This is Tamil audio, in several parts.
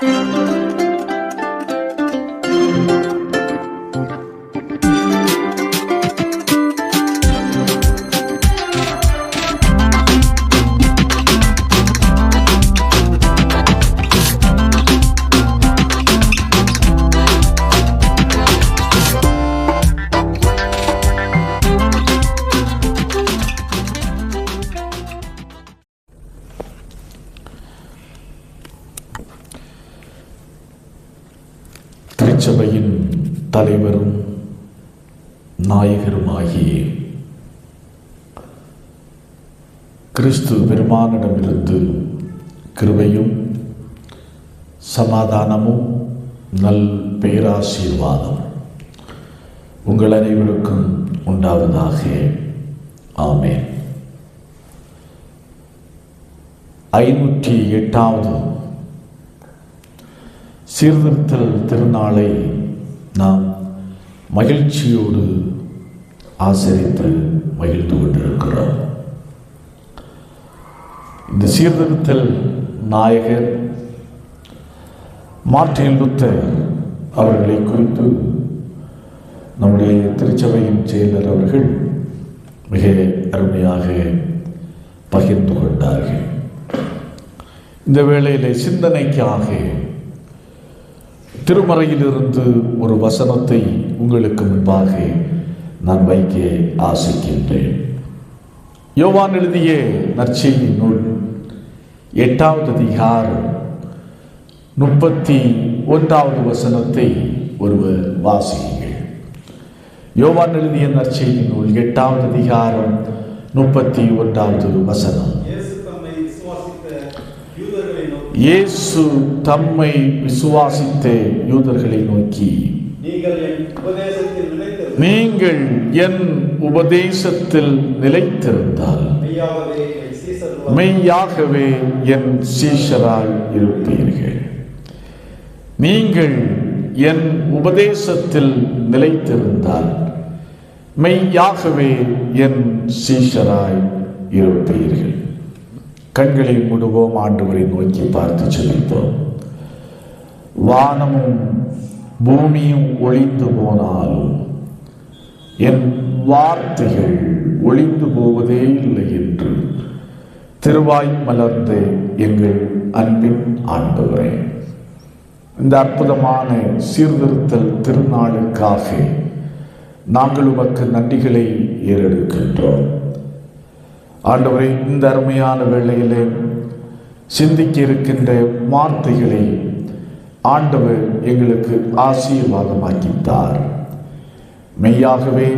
திருச்சபையின் சமாதானமும் நல் பேராசீர்வாதம் உங்கள் அனைவருக்கும் உண்டாவதாக. ஆமே ஐநூற்றி எட்டாவது. சீர்திருத்தல் திருநாளை நாம் மகிழ்ச்சியோடு ஆசரித்து மகிழ்ந்து கொண்டிருக்கிறோம். இந்த சீர்திருத்தல் நாயகர் மார்டின் லுத்தர் அவர்களை குறித்து நம்முடைய திருச்சபையின் செயலர் அவர்கள் மிக அருமையாக பகிர்ந்து கொண்டார்கள். இந்த வேளையிலே சிந்தனைக்காக திருமறையிலிருந்து ஒரு வசனத்தை உங்களுக்கு முன்பாக நான் வைக்க ஆசைக்கின்றேன். யோவான் எழுதிய நற்செய்தி நூல் எட்டாவது அதிகாரம் முப்பத்தி ஒன்றாவது வசனத்தை ஒருவர் வாசியுங்கள். யோவான் எழுதிய நற்செய்தி நூல் எட்டாவது அதிகாரம் முப்பத்தி ஒன்றாவது வசனம். இயேசு தம்மை விசுவாசித்த யூதர்களை நோக்கி நீங்கள் என் உபதேசத்தில் நிலைத்திருந்தால் மெய்யாகவே என் சீஷராய் இருப்பீர்கள். நீங்கள் என் உபதேசத்தில் நிலைத்திருந்தால் மெய்யாகவே என் சீஷராய் இருப்பீர்கள். கண்களை மூடுவோம் ஆண்டவரை நோக்கி பார்த்து செல்லிப்போம் வானமும் பூமியும் ஒளிந்து போனாலும் என் வார்த்தைகள் ஒளிந்து போவதே இல்லை என்று திருவாய் மலர்ந்து எங்கள் அன்பின் ஆண்டவரே. இந்த அற்புதமான சீர்திருத்தல் திருநாளுக்காக நாங்கள் உமக்கு நன்றிகளை ஏறெடுக்கின்றோம். ஆண்டவரை இந்த அருமையான வேளையிலே சிந்திக்க இருக்கின்ற வார்த்தைகளை ஆண்டவர் எங்களுக்கு ஆசீர்வாதமாக்கித்தார். மெய்யாகவே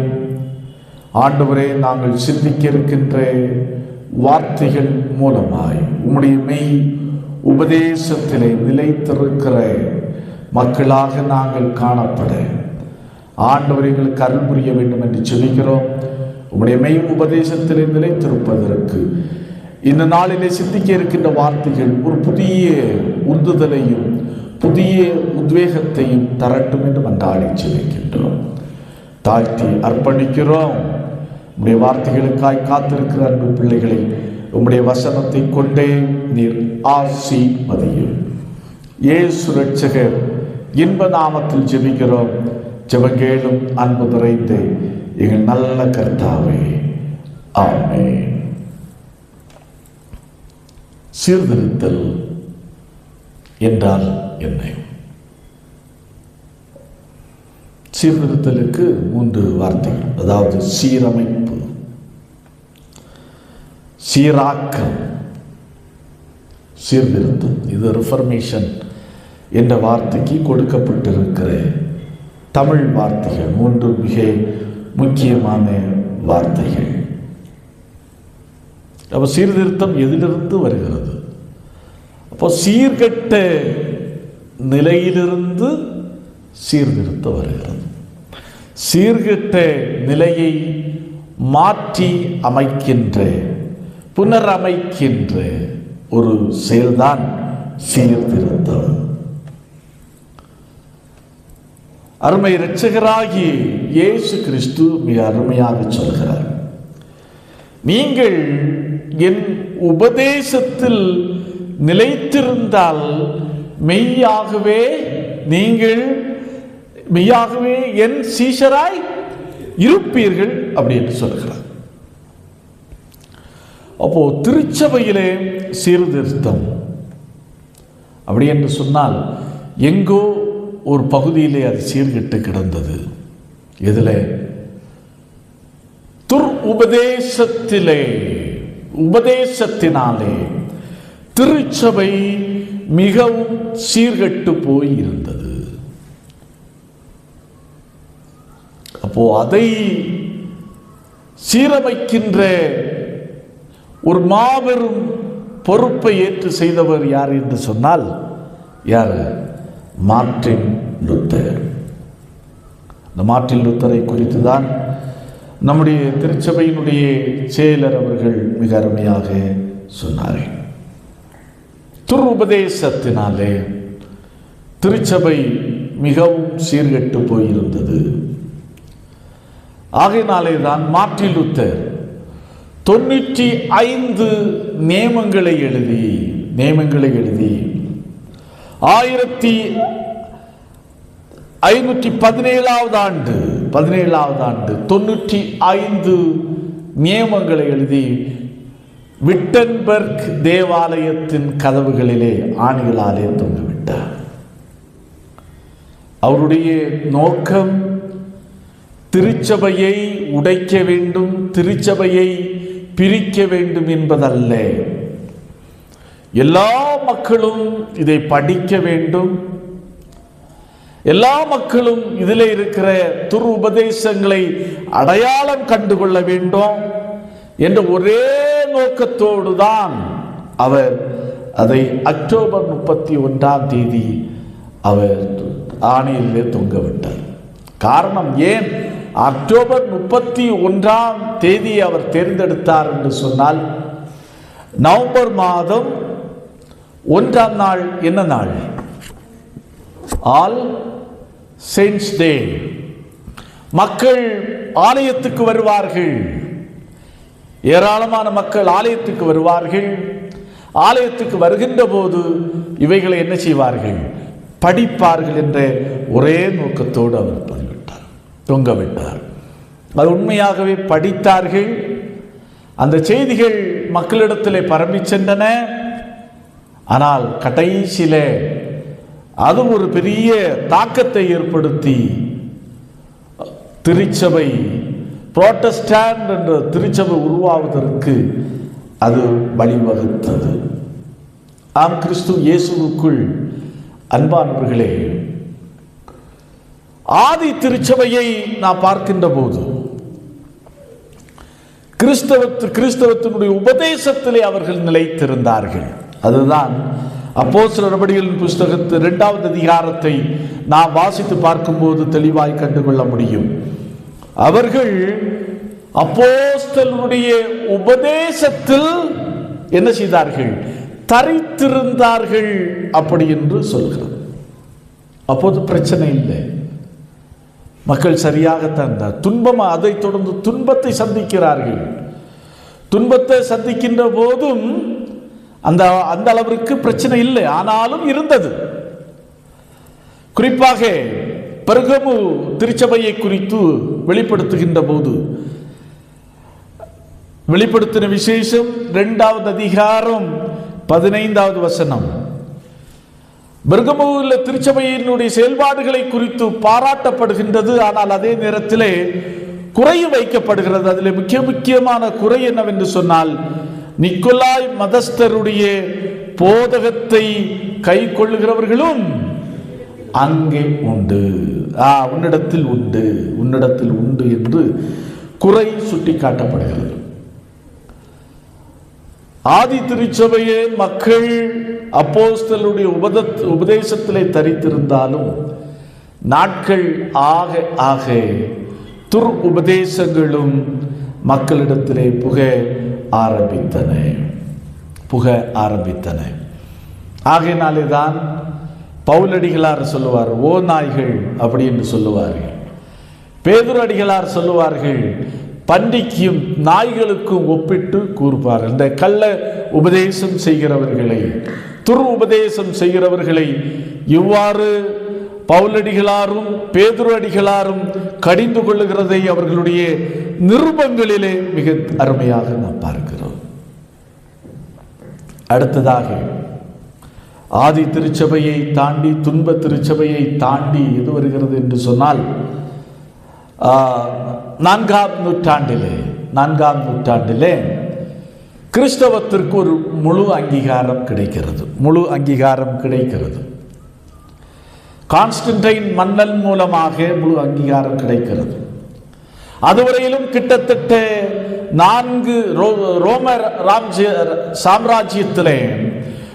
ஆண்டவரே நாங்கள் சிந்திக்க இருக்கின்ற வார்த்தைகள் மூலமாய் உம்முடைய மெய் உபதேசத்திலே நிலைத்திருக்கிற மக்களாக நாங்கள் காணப்பட ஆண்டவர் எங்களுக்கு அருள் புரிய வேண்டும் என்று சொல்லிக்கிறோம். உம்முடைய மெய் உபதேசத்திலே நிலைத்திருப்பதற்கு. இந்த நாளிலே சிந்திக்க இருக்கின்ற வார்த்தைகள் ஒரு புதிய உந்துதலையும் புதிய உத்வேகத்தையும் தரட்டும் என்று மன்றாடி சொல்லிக்கின்றோம். தாழ்த்தி அர்ப்பணிக்கிறோம். உடைய வார்த்தைகளுக்காய் காத்திருக்கிற அன்பு பிள்ளைகளை உம்முடைய வசனத்தை கொண்டே நீர் ஆசீர்வதியும். இயேசு ரட்சகர் இன்ப நாமத்தில் ஜெபிக்கிறோம். ஜெபங்கேளும் அன்பு நிறைந்து எங்கள் நல்ல கர்த்தாவே. ஆமே சீர்திருத்தல் என்றால் என்ன? சீர்திருத்தலுக்கு மூன்று வார்த்தைகள். அதாவது சீரமைப்பு சீராக்கம் சீர்திருத்தம். இது ரிஃபர்மேஷன் என்ற வார்த்தைக்கு கொடுக்கப்பட்டிருக்கிற தமிழ் வார்த்தைகள் மூன்று மிக முக்கியமான வார்த்தைகள். அப்போ சீர்திருத்தம் எதிலிருந்து வருகிறது? அப்போ சீர்கட்ட நிலையிலிருந்து சீர்திருத்தம் வருகிறது. சீர்கட்ட நிலையை மாற்றி அமைக்கின்ற புனரமைக்கின்ற ஒரு செயல்தான் சீர்திருத்தம் அருமை இரட்சகராகி இயேசு கிறிஸ்து மிக அருமையாக சொல்கிறார். நீங்கள் என் உபதேசத்தில் நிலைத்திருந்தால் மெய்யாகவே நீங்கள் மெய்யாகவே என் சீஷராய் இருப்பீர்கள் அப்படி என்று சொல்கிறார். அப்போ திருச்சபையிலே சீர்திருத்தம். அப்படி என்று சொன்னால் எங்கோ ஒரு பகுதியிலே அது சீர்கெட்டு கிடந்தது. இதில் துர் உபதேசத்திலே உபதேசத்தினாலே திருச்சபை மிகவும் சீர்கெட்டு போய் இருந்தது. அப்போ அதை சீரமைக்கின்ற ஒரு மாபெரும் பொறுப்பை ஏற்று செய்தவர் யார் என்று சொன்னால் யார்? Martin Luther. இந்த மார்டின் லுத்தரை குறித்து தான் நம்முடைய திருச்சபையினுடைய செயலர் அவர்கள் மிக அருமையாக சொன்னார்கள். துர் உபதேசத்தினாலே திருச்சபை மிகவும் சீர்கெட்டு போயிருந்தது. ஆகையினாலே தான் மார்டின் லுத்தர் தொண்ணூற்றி ஐந்து நியமங்களை எழுதி நியமங்களை எழுதி. ஆயிரத்தி ஐநூற்றி பதினேழாவது ஆண்டு பதினேழாவது ஆண்டு தொண்ணூற்றி ஐந்து நியமங்களை எழுதி விட்டன்பர்க் தேவாலயத்தின் கதவுகளிலே ஆணிகளாலே தொங்கிவிட்டார். அவருடைய நோக்கம் திருச்சபையை உடைக்க வேண்டும் திருச்சபையை பிரிக்க வேண்டும் என்பதல்ல. எல்லா மக்களும் இதை படிக்க வேண்டும். எல்லா மக்களும் இதில் இருக்கிற துரு உபதேசங்களை அடையாளம் கண்டுகொள்ள வேண்டும் என்ற ஒரே நோக்கத்தோடு தான் அவர் அதை அக்டோபர் முப்பத்தி ஒன்றாம் தேதி அவர் ஆணையிலே தொங்கவிட்டார். காரணம் ஏன்? அக்டோபர் முப்பத்தி ஒன்றாம் தேதி அவர் தேர்ந்தெடுத்தார் என்று சொன்னால் நவம்பர் மாதம் ஒன்றாம் நாள் என்ன நாள்? ஆல் செயின்ஸ் டே மக்கள் ஆலயத்துக்கு வருவார்கள். ஏராளமான மக்கள் ஆலயத்துக்கு வருவார்கள். ஆலயத்துக்கு வருகின்ற போது இவைகளை என்ன செய்வார்கள்? படிப்பார்கள் என்ற ஒரே நோக்கத்தோடு அவர் பதிவிட்டார் தொங்கவிட்டார். அது உண்மையாகவே படித்தார்கள். அந்த செய்திகள் மக்களிடத்திலே பரம்பி சென்றன. ஆனால் கடைசியில் அது ஒரு பெரிய தாக்கத்தை ஏற்படுத்தி திருச்சபை புரோட்டஸ்டாண்ட் என்ற திருச்சபை உருவாவதற்கு அது வழிவகுத்தது. ஆம் கிறிஸ்து இயேசுவுக்குள் அன்பானவர்களே ஆதி திருச்சபையை நான் பார்க்கின்ற போது கிறிஸ்தவத்து கிறிஸ்தவத்தினுடைய உபதேசத்திலே அவர்கள் நிலைத்திருந்தார்கள். அதுதான் அப்போ சில நடவடிக்கைகளின் புஸ்தகத்து இரண்டாவது அதிகாரத்தை நாம் வாசித்து பார்க்கும்போது தெளிவாய் கண்டுகொள்ள முடியும். அவர்கள் அப்போஸ்தலுடைய உபதேசத்தில் என்ன செய்தார்கள்? தரித்திருந்தார்கள் அப்படி என்று சொல்கிறார். அப்போது பிரச்சனை இல்லை. மக்கள் சரியாகத்தான் இருந்தார் துன்பம் அதை தொடர்ந்து துன்பத்தை சந்திக்கிறார்கள். துன்பத்தை சந்திக்கின்ற போதும் அந்த அந்த அளவிற்கு பிரச்சனை இல்லை. ஆனாலும் இருந்தது. குறிப்பாக பெருகமு திருச்சபையை குறித்து வெளிப்படுத்துகின்ற போது வெளிப்படுத்தின விசேஷம் இரண்டாவது அதிகாரம் பதினைந்தாவது வசனம். பெர்கமுவில் திருச்சபையினுடைய செயல்பாடுகளை குறித்து பாராட்டப்படுகின்றது. ஆனால் அதே நேரத்திலே குறை வைக்கப்படுகிறது. அதில் முக்கிய முக்கியமான குறை என்னவென்று சொன்னால் நிக்கோலாய் மதஸ்தருடைய போதகத்தை கை கொள்ளுகிறவர்களும் அங்கே உண்டு. ஆ உன்னிடத்தில் உண்டு. உன்னிடத்தில் உண்டு என்று குறை சுட்டி காட்டப்படுகிறது ஆதி திருச்சபையே மக்கள் அப்போஸ்தலுடைய உபத உபதேசத்திலே தரித்திருந்தாலும் நாட்கள் ஆக ஆக துர் உபதேசங்களும் மக்களிடத்திலே புக ஆரம்பித்தன. புக ஆரம்பித்தன. ஆகையினாலே தான் பவுலடிகளார் சொல்லுவார் ஓ நாய்கள் அப்படி என்று சொல்லுவார்கள். பேதுரடிகளார் சொல்லுவார்கள் பன்றிக்கும் நாய்களுக்கும் ஒப்பிட்டு கூறுவார்கள் இந்த கள்ள உபதேசம் செய்கிறவர்களை துரு உபதேசம் செய்கிறவர்களை இவ்வாறு பவுலடிகளாரும் பேதுரு அடிகளாரும் கடிந்து கொள்ளுகிறதை அவர்களுடைய நிருபங்களிலே மிக அருமையாக நாம் பார்க்கிறோம். அடுத்ததாக ஆதி திருச்சபையை தாண்டி துன்ப திருச்சபையை தாண்டி எது வருகிறது என்று சொன்னால் நான்காம் நூற்றாண்டிலே நான்காம் நூற்றாண்டிலே கிறிஸ்தவத்திற்கு ஒரு முழு அங்கீகாரம் கிடைக்கிறது. முழு அங்கீகாரம் கிடைக்கிறது. கான்ஸ்டன்டைன் மன்னன் மூலமாக முழு அங்கீகாரம் கிடைக்கிறது. அதுவரையிலும் கிட்டத்தட்ட நான்கு ரோ- ரோம ராம்ஜ சாம்ராஜ்யத்திலே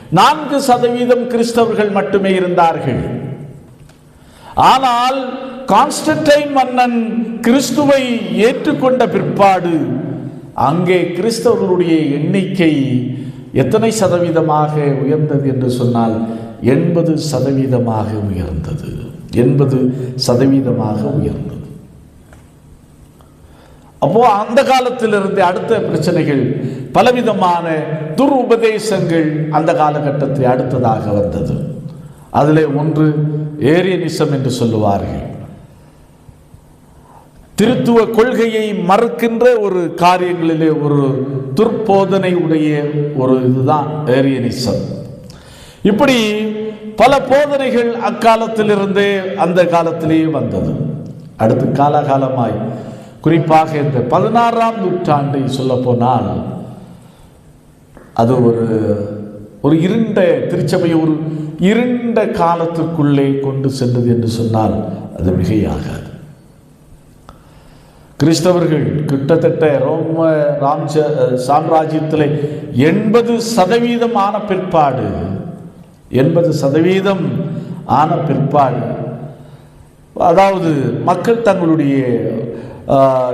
நான்கு சதவீதம் கிறிஸ்தவர்கள் மட்டுமே இருந்தார்கள். ஆனால் கான்ஸ்டன்டைன் மன்னன் கிறிஸ்துவை ஏற்றுக்கொண்ட பிற்பாடு அங்கே கிறிஸ்தவர்களுடைய எண்ணிக்கை எத்தனை சதவீதமாக உயர்ந்தது என்று சொன்னால் எண்பது சதவீதமாக உயர்ந்தது. எண்பது சதவீதமாக உயர்ந்தது. அப்போ அந்த காலத்திலிருந்து அடுத்த பிரச்சனைகள் பலவிதமான துர் உபதேசங்கள் அந்த காலகட்டத்தில் அடுத்ததாக வந்தது. அதிலே ஒன்று ஏரியனிசம் என்று சொல்லுவார்கள். திருத்துவ கொள்கையை மறுக்கின்ற ஒரு காரியங்களிலே ஒரு துர்போதனை உடைய ஒரு இதுதான் ஏரியனிசம். இப்படி பல போதனைகள் அக்காலத்திலிருந்தே அந்த காலத்திலேயே வந்தது. அடுத்து காலகாலமாய். குறிப்பாக இந்த பதினாறாம் நூற்றாண்டை சொல்ல போனால் அது ஒரு ஒரு இருண்ட திருச்சபையை ஒரு இருண்ட காலத்திற்குள்ளே கொண்டு சென்றது என்று சொன்னால் அது மிகையாகாது. கிறிஸ்தவர்கள் கிட்டத்தட்ட ரோம ராம்ஜ சாம்ராஜ்யத்தில் எண்பது சதவீதம் ஆன பிற்பாடு எண்பது சதவீதம் ஆன பிற்பாடு. அதாவது மக்கள் தங்களுடைய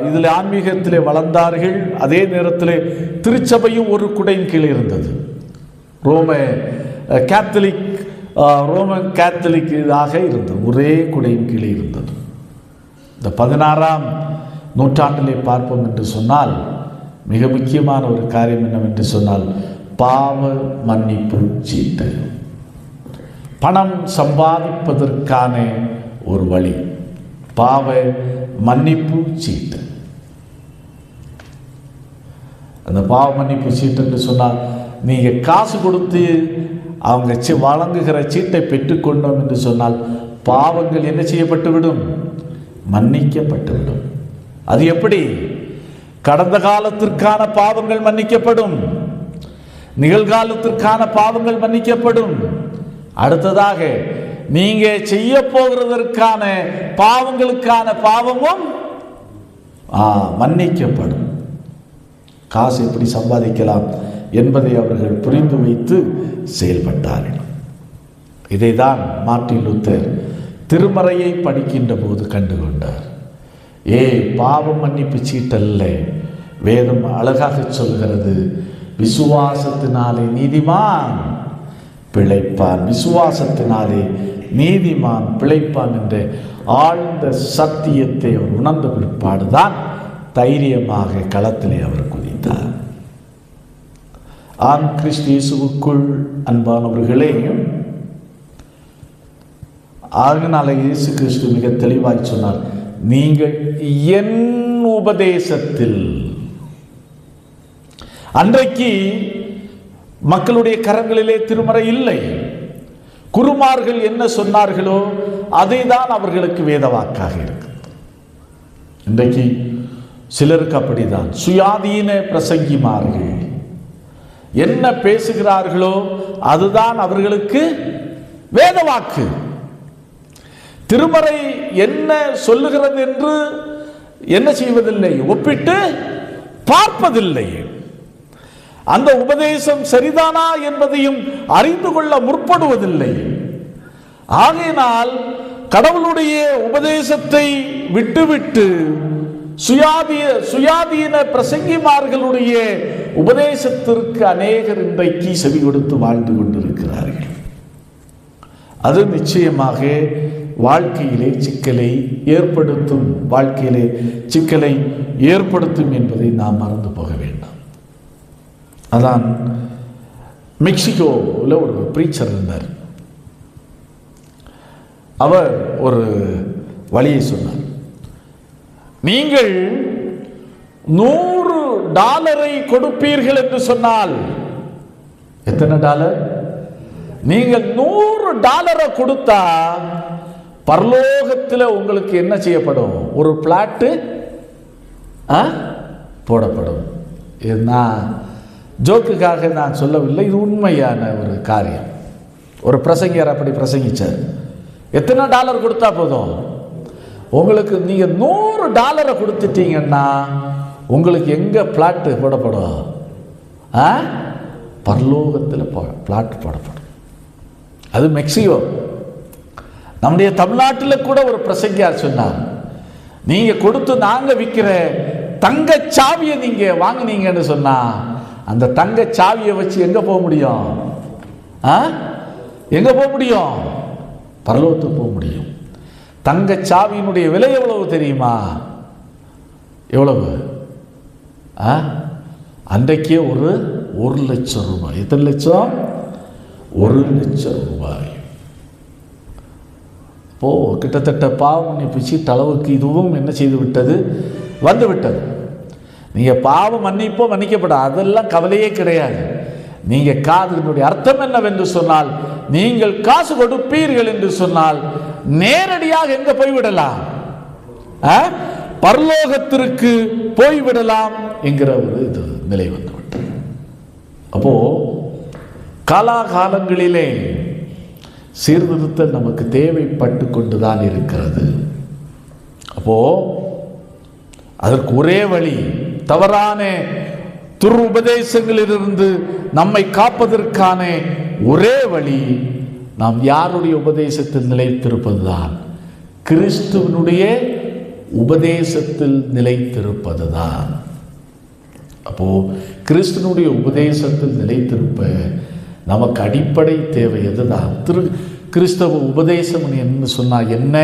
இதில் ஆன்மீகத்தில் வளர்ந்தார்கள். அதே நேரத்தில் திருச்சபையும் ஒரு குடையின் கீழே இருந்தது. ரோம கேத்தலிக் ரோமன் கேத்தலிக் இதாக இருந்தது. ஒரே குடையின் கீழே இருந்தது. இந்த பதினாறாம் நூற்றாண்டிலே பார்ப்போம் என்று சொன்னால் மிக முக்கியமான ஒரு காரியம் என்னவென்று சொன்னால் பாவ மன்னிப்பு சீட்டு. பணம் சம்பாதிப்பதற்கான ஒரு வழி பாவ மன்னிப்பு சீட்டு. அந்த பாவ மன்னிப்பு சீட்டு என்று சொன்னால் நீங்கள் காசு கொடுத்து அவங்க வழங்குகிற சீட்டை பெற்றுக்கொண்டோம் என்று சொன்னால் பாவங்கள் என்ன செய்யப்பட்டுவிடும்? மன்னிக்கப்பட்டுவிடும். அது எப்படி? கடந்த காலத்திற்கான பாவங்கள் மன்னிக்கப்படும். நிகழ்காலத்திற்கான பாவங்கள் மன்னிக்கப்படும். அடுத்ததாக நீங்க செய்ய போகிறதற்கான பாவங்களுக்கான பாவமும் மன்னிக்கப்படும். காசு எப்படி சம்பாதிக்கலாம் என்பதை அவர்கள் புரிந்து வைத்து செயல்பட்டார்கள். இதைதான் மார்ட்டின் லூத்தர் திருமறையை படிக்கின்ற போது கண்டுகொண்டார். ஏ பாவம் மன்னிப்பு சீட்டல்ல. வேதம் அழகாக சொல்கிறது விசுவாசத்தினாலே நீதிமான் பிழைப்பான். விசுவாசத்தினாலே நீதிமான் பிழைப்பான் என்ற ஆழ்ந்த சத்தியத்தை அவர் உணர்ந்த பிற்பாடுதான் தைரியமாக களத்திலே அவர் குதித்தார். ஆண் கிறிஸ்து இயேசுவுக்குள் அன்பானவர்களே ஆகினால இயேசு கிறிஸ்து மிக தெளிவாய் சொன்னார் நீங்கள் என் உபதேசத்தில். அன்றைக்கு மக்களுடைய கரங்களிலே திருமறை இல்லை. குருமார்கள் என்ன சொன்னார்களோ அதை தான் அவர்களுக்கு வேதவாக்காக இருக்கு இன்றைக்கு சிலருக்கு அப்படிதான். சுயாதீன பிரசங்கிமார்கள் என்ன பேசுகிறார்களோ அதுதான் அவர்களுக்கு வேதவாக்கு. திருமறை என்ன சொல்லுகிறது என்று என்ன செய்வதில்லை? ஒப்பிட்டு பார்ப்பதில்லை. அந்த உபதேசம் சரிதானா என்பதையும் அறிந்து கொள்ள முற்படுவதில்லை. ஆகையினால் கடவுளுடைய உபதேசத்தை விட்டுவிட்டு சுயாதீன சுயாதீன பிரசங்கிமார்களுடைய உபதேசத்திற்கு அநேகர் இன்றைக்கு செவி கொடுத்து வாழ்ந்து கொண்டிருக்கிறார்கள். அது நிச்சயமாக வாழ்க்கையிலே சிக்கலை ஏற்படுத்தும் வாழ்க்கையிலே சிக்கலை ஏற்படுத்தும் என்பதை நாம் மறந்து போக வேண்டாம். அதான் மெக்சிகோவில் ஒரு ப்ரீச்சர் இருந்தார். அவர் ஒரு வழியை சொன்னார். நீங்கள் நூறு டாலரை கொடுப்பீர்கள் என்று சொன்னால் எத்தனை டாலர்? நீங்கள் நூறு டாலரை கொடுத்தா பரலோகத்தில் உங்களுக்கு என்ன செய்யப்படும்? ஒரு பிளாட்டு ஆ? போடப்படும். நான் ஜோக்குக்காக நான் சொல்லவில்லை இது உண்மையான ஒரு காரியம். ஒரு பிரசங்கியார் அப்படி பிரசங்கிச்சார். எத்தனை டாலர் கொடுத்தா போதும்? உங்களுக்கு நீங்கள் நூறு டாலரை கொடுத்துட்டீங்கன்னா உங்களுக்கு எங்கே பிளாட்டு போடப்படும்? ஆ? பரலோகத்தில் பிளாட் போடப்படும். அது மெக்சிகோ. நம்முடைய தமிழ்நாட்டில் கூட ஒரு பிரசங்கியார் சொன்னார் நீங்கள் கொடுத்து நாங்கள் விற்கிற தங்க சாவியை நீங்கள் வாங்கினீங்கன்னு சொன்னா அந்த தங்க சாவியை வச்சு எங்கே போக முடியும்? ஆ? எங்கே போக முடியும்? பரலோகத்துக்கு போக முடியும். தங்க சாவியினுடைய விலை எவ்வளவு தெரியுமா? எவ்வளவு? ஆ? அன்றைக்கே ஒரு ஒரு லட்சம் ரூபாய். எத்தனை லட்சம்? ஒரு லட்சம் ரூபாய். இப்போ கிட்டத்தட்ட பாவ மன்னிப்பு சீட்டு அளவுக்கு இதுவும் என்ன செய்து விட்டது வந்து விட்டது நீங்கள் பாவ மன்னிப்போ மன்னிக்கப்பட. அதெல்லாம் கவலையே கிடையாது. நீங்கள் காதலினுடைய அர்த்தம் என்னவென்று சொன்னால் நீங்கள் காசு கொடுப்பீர்கள் என்று சொன்னால் நேரடியாக எங்கே போய்விடலாம்? ஆ? பரலோகத்திற்கு போய்விடலாம் என்கிற ஒரு இது நிலை வந்துவிட்டது. அப்போ காலாகாலங்களிலே சீர்திருத்தல் நமக்கு தேவைப்பட்டு கொண்டுதான் இருக்கிறது. அப்போது அதற்கு ஒரே வழி தவறான துரு உபதேசங்களிலிருந்து நம்மை காப்பதற்கான ஒரே வழி நாம் யாருடைய உபதேசத்தில் நிலைத்திருப்பதுதான்? கிறிஸ்துவனுடைய உபதேசத்தில் நிலைத்திருப்பதுதான். அப்போ கிறிஸ்துவனுடைய உபதேசத்தில் நிலைத்திருப்ப நமக்கு அடிப்படை தேவை எதுதான் திரு கிறிஸ்தவ உபதேசம் என்று சொன்னால் என்ன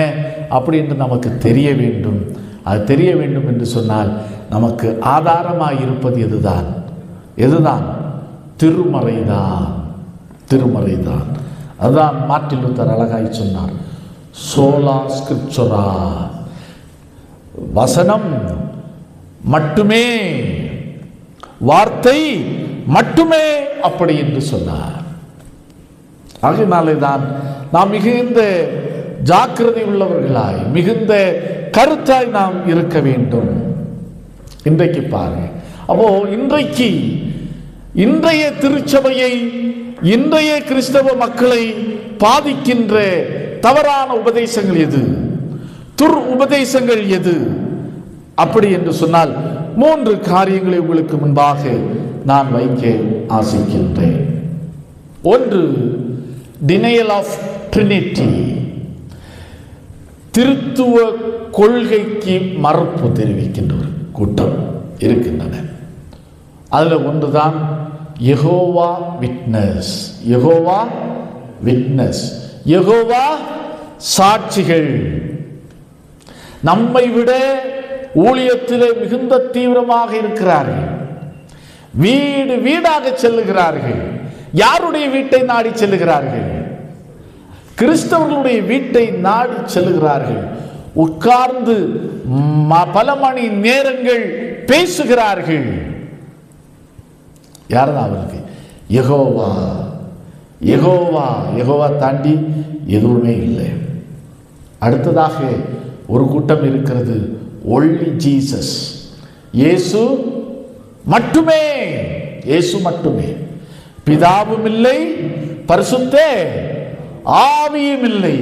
அப்படின்னு நமக்கு தெரிய வேண்டும். அது தெரிய வேண்டும் என்று சொன்னால் நமக்கு ஆதாரமாக இருப்பது எதுதான்? எதுதான்? திருமறைதான். திருமறைதான். அதுதான் மார்ட்டின் லூத்தர் அழகாய் சொன்னார். சோலா ஸ்கிரிப்சரா வசனம் மட்டுமே. வார்த்தை மட்டுமே அப்படி என்று சொன்னார். ஆகினாலே தான் நாம் மிகுந்த ஜாக்கிரதை உள்ளவர்களாய் மிகுந்த கருத்தாய் நாம் இருக்க வேண்டும். இன்றைக்கு பாருங்க. அப்போ இன்றைக்கு இன்றைய திருச்சபையை இன்றைய கிறிஸ்தவ மக்களை பாதிக்கின்ற தவறான உபதேசங்கள் எது? துர் உபதேசங்கள் எது? அப்படி என்று சொன்னால் மூன்று காரியங்களை உங்களுக்கு முன்பாக நான் வைக்க ஆசிக்கின்றேன். ஒன்று டினையல் ஆஃப் ட்ரினிட்டி திருத்துவ கொள்கைக்கு மறுப்பு தெரிவிக்கின்ற ஒரு கூட்டம் இருக்கின்றன. அதில் ஒன்றுதான் யகோவா விட்னஸ் எகோவா விட்னஸ் யகோவா சாட்சிகள். நம்மை விட ஊழியத்திலே மிகுந்த தீவிரமாக இருக்கிறார்கள். வீடு வீடாக செல்லுகிறார்கள். யாருடைய வீட்டை நாடி செல்லுகிறார்கள்? கிறிஸ்தவர்களுடைய வீட்டை நாடி செல்லுகிறார்கள். உட்கார்ந்து ம- பல மணி நேரங்கள் பேசுகிறார்கள். யாரதான் அவருக்கு? எகோவா எகோவா எகோவா தாண்டி எதுவுமே இல்லை. அடுத்ததாக ஒரு கூட்டம் இருக்கிறது. ஒன்லி ஜீசஸ் இயேசு மட்டுமே. இயேசு மட்டுமே. பிதாவும் இல்லை பரிசுத்தே ஆவியும் இல்லை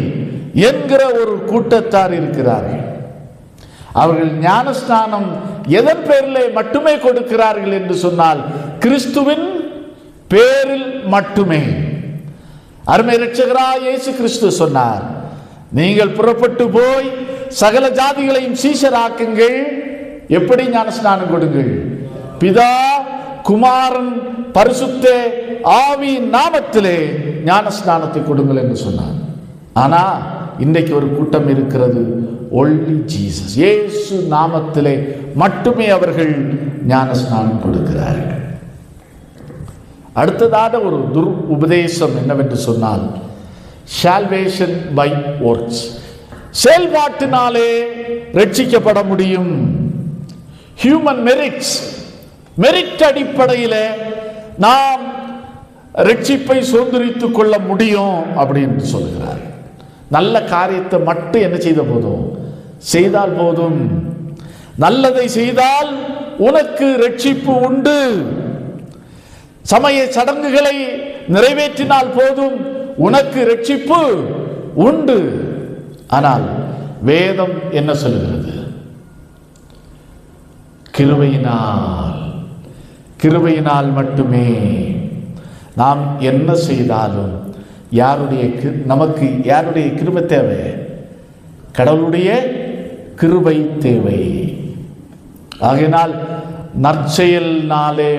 என்கிற ஒரு கூட்டத்தார் இருக்கிறார்கள். அவர்கள் ஞானஸ்நானம் எதன் பேரிலே மட்டுமே கொடுக்கிறார்கள் என்று சொன்னால் கிறிஸ்துவின் பேரில் மட்டுமே. அருமை ரட்சகராய் இயேசு கிறிஸ்து சொன்னார் நீங்கள் புறப்பட்டு போய் சகல ஜாதிகளையும் சீஷராக்குங்கள். எப்படி ஞானஸ்நானம் கொடுங்கள்? பிதா குமாரன் பரிசுத்த ஆவி நாமத்திலே ஞானஸ்நானத்தை கொடுங்கள் என்று சொன்னார். ஆனா இன்றைக்கு ஒரு கூட்டம் இருக்கிறது. ஒன்லி ஜீசஸ் ஏசு நாமத்திலே மட்டுமே அவர்கள் ஞானஸ்நானம் கொடுக்கிறார்கள். அடுத்ததாக ஒரு துர் உபதேசம் என்னவென்று சொன்னால் சால்வேஷன் பை ஒர்க்ஸ் செயல்பாட்டினாலே ரட்சிக்கப்பட முடியும். ஹியூமன் மெரிட்ஸ் மெரிட் அடிப்படையில் நாம் ரட்சிப்பை சுதந்திரித்துக் கொள்ள முடியும் அப்படின்னு சொல்கிறார் நல்ல காரியத்தை மட்டும் என்ன செய்த போதும்? செய்தால் போதும். நல்லதை செய்தால் உனக்கு ரட்சிப்பு உண்டு. சமய சடங்குகளை நிறைவேற்றினால் போதும் உனக்கு ரட்சிப்பு உண்டு. ஆனால் வேதம் என்ன சொல்கிறது கிருவையினால் கிருபையினால் மட்டுமே நாம் என்ன செய்தாலும் யாருடைய நமக்கு யாருடைய கிருபை தேவை? கடவுளுடைய கிருபை தேவை. ஆகையினால் நற்செயல்னாலே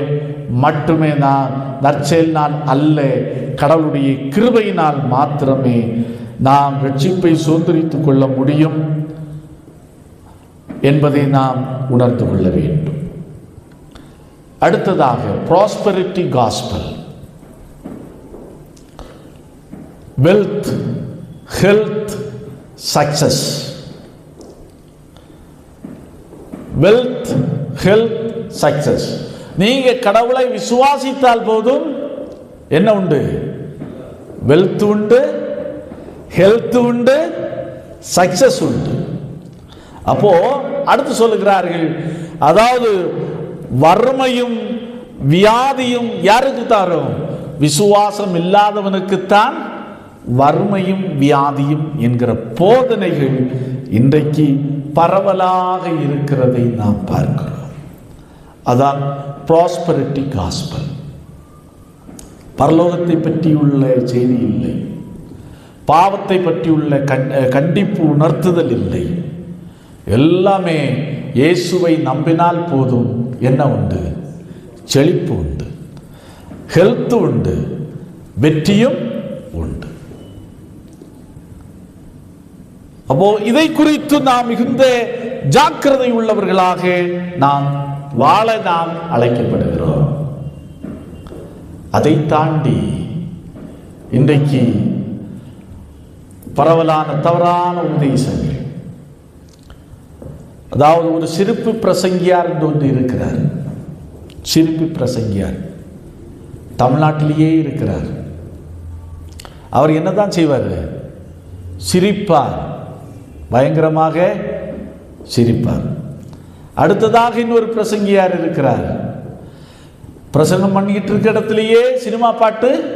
மட்டுமே நான் நற்செயல்னால் அல்ல கடவுளுடைய கிருபையினால் மாத்திரமே நாம் ரட்சிப்பை சுதந்திரித்துக் கொள்ள முடியும் என்பதை நாம் உணர்ந்து கொள்ள வேண்டும். அடுத்ததாக prosperity gospel wealth health success wealth health success நீங்க கடவுளை விசுவாசித்தால் போதும் என்ன உண்டு? வெல்த் உண்டு ஹெல்த் உண்டு சக்சஸ் உண்டு. அப்போ அடுத்து சொல்லுகிறார்கள் அதாவது வறுமையும் வியாதியும் யாருக்கு தாரும்? விசுவாசம் இல்லாதவனுக்குத்தான் வறுமையும் வியாதியும் என்கிற போதனைகள் இன்றைக்கு பரவலாக இருக்கிறதை நாம் பார்க்கிறோம். அதான் ப்ராஸ்பரிட்டி காஸ்பல் பரலோகத்தை பற்றியுள்ள செய்தி இல்லை. பாவத்தை பற்றியுள்ள கண் கண்டிப்பு உணர்த்துதல் இல்லை. எல்லாமே இயேசுவை நம்பினால் போதும் என்ன உண்டு? செழிப்பு உண்டு. ஹெல்த் உண்டு. வெற்றியும் உண்டு. அப்போ இதை குறித்து நாம் மிகுந்த ஜாக்கிரதை உள்ளவர்களாக நாம் வாழ நாம் அழைக்கப்படுகிறோம். அதை தாண்டி இன்றைக்கு பரவலான தவறான உபதேசங்கள் அதாவது ஒரு சிரிப்பு பிரசங்கியார் என்று ஒன்று இருக்கிறார். சிரிப்பு பிரசங்கியார். தமிழ்நாட்டிலேயே இருக்கிறார். அவர் என்னதான் செய்வார்? சிரிப்பார். பயங்கரமாக சிரிப்பார். அடுத்ததாக இன்னொரு பிரசங்கியார் இருக்கிறார். பிரசங்கம் பண்ணிக்கிட்டு இருக்க இடத்துலையே சினிமா பாட்டு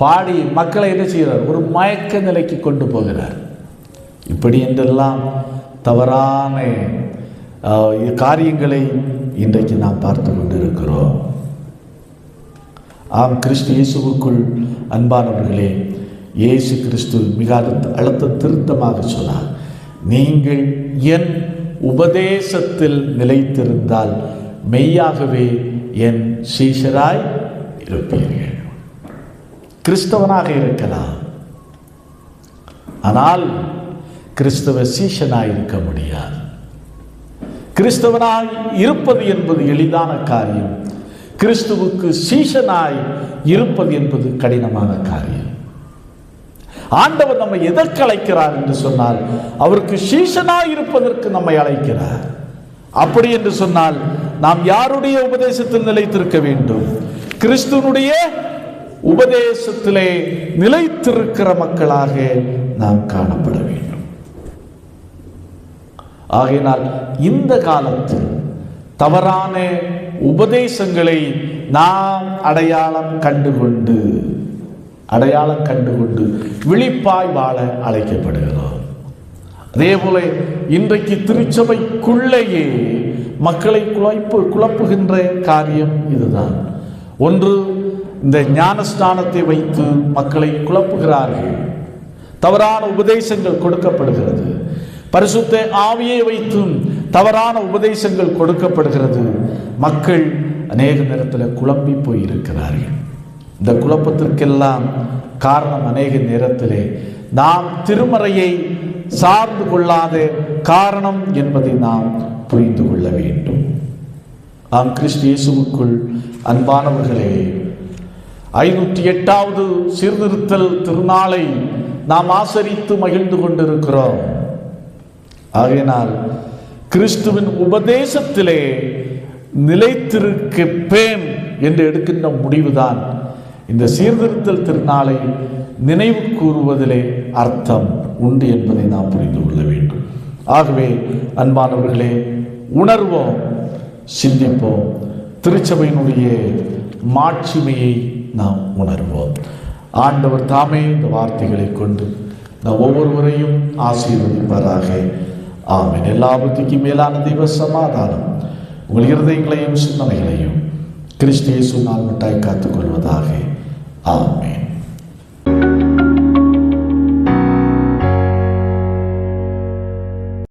பாடி மக்களை என்ன செய்கிறார்? ஒரு மயக்க நிலைக்கு கொண்டு போகிறார். இப்படி என்றெல்லாம் தவறான காரியங்களை இன்றைக்கு நாம் பார்த்து கொண்டிருக்கிறோம். ஆம் கிறிஸ்து இயேசுவுக்குள் அன்பானவர்களே இயேசு கிறிஸ்து மிக அழுத்த திருத்தமாக சொன்னார் நீங்கள் என் உபதேசத்தில் நிலைத்திருந்தால் மெய்யாகவே என் சீஷராய் இருப்பீர்கள். கிறிஸ்தவனாக இருக்கலாம். ஆனால் கிறிஸ்தவ சீஷனாய் இருக்க முடியாது. கிறிஸ்தவனாய் இருப்பது என்பது எளிதான காரியம். கிறிஸ்துவுக்கு சீஷனாய் இருப்பது என்பது கடினமான காரியம். ஆண்டவர் நம்மை எதற்கு அழைக்கிறார் என்று சொன்னால் அவருக்கு சீஷனாய் இருப்பதற்கு நம்மை அழைக்கிறார். அப்படி என்று சொன்னால் நாம் யாருடைய உபதேசத்தில் நிலைத்திருக்க வேண்டும்? கிறிஸ்துவனுடைய உபதேசத்திலே நிலைத்திருக்கிற மக்களாக நாம் காணப்பட வேண்டும். ஆகையினால் இந்த காலத்தில் தவறான உபதேசங்களை நாம் அடையாளம் கண்டுகொண்டு அடையாளம் கண்டுகொண்டு விழிப்பாய் வாழ அழைக்கப்படுகிறோம். அதே போல இன்றைக்கு திருச்சபைக்குள்ளேயே மக்களை குழப்பு குழப்புகின்ற காரியம் இதுதான். ஒன்று இந்த ஞானஸ்தானத்தை வைத்து மக்களை குழப்புகிறார்கள். தவறான உபதேசங்கள் கொடுக்கப்படுகிறது. பரிசுத்த ஆவியை வைத்தும் தவறான உபதேசங்கள் கொடுக்கப்படுகிறது. மக்கள் அநேக நேரத்தில் குழம்பி போயிருக்கிறார்கள். இந்த குழப்பத்திற்கெல்லாம் காரணம் அநேக நேரத்திலே நாம் திருமறையை சார்ந்து கொள்ளாத காரணம் என்பதை நாம் புரிந்து கொள்ள வேண்டும். ஆம் கிறிஸ்து இயேசுவுக்குள் அன்பானவர்களே ஐநூற்றி எட்டாவது சீர்திருத்தல் திருநாளை நாம் ஆசரித்து மகிழ்ந்து கொண்டிருக்கிறோம். ஆகையினால் கிறிஸ்துவின் உபதேசத்திலே நிலைத்திருக்கப்பேன் என்று எடுக்கின்ற முடிவுதான் இந்த சீர்திருத்தல் திருநாளை நினைவு கூறுவதிலே அர்த்தம் உண்டு என்பதை நாம் புரிந்து கொள்ள வேண்டும். ஆகவே அன்பானவர்களே உணர்வோம் சிந்திப்போம். திருச்சபையினுடைய மாட்சிமையை நாம் உணர்வோம். ஆண்டவர் தாமே இந்த வார்த்தைகளை கொண்டு நாம் ஒவ்வொருவரையும் ஆசீர்வதிப்பாராக. ஆமென். எல்லா புத்திக்கும் மேலான தெய்வ சமாதானம் உங்கள் இருதயங்களையும் சிந்தனைகளையும் கிறிஸ்தியை இயேசு மட்டாய் மிட்டாய் காத்துக்கொள்வதாக. ஆமேன்.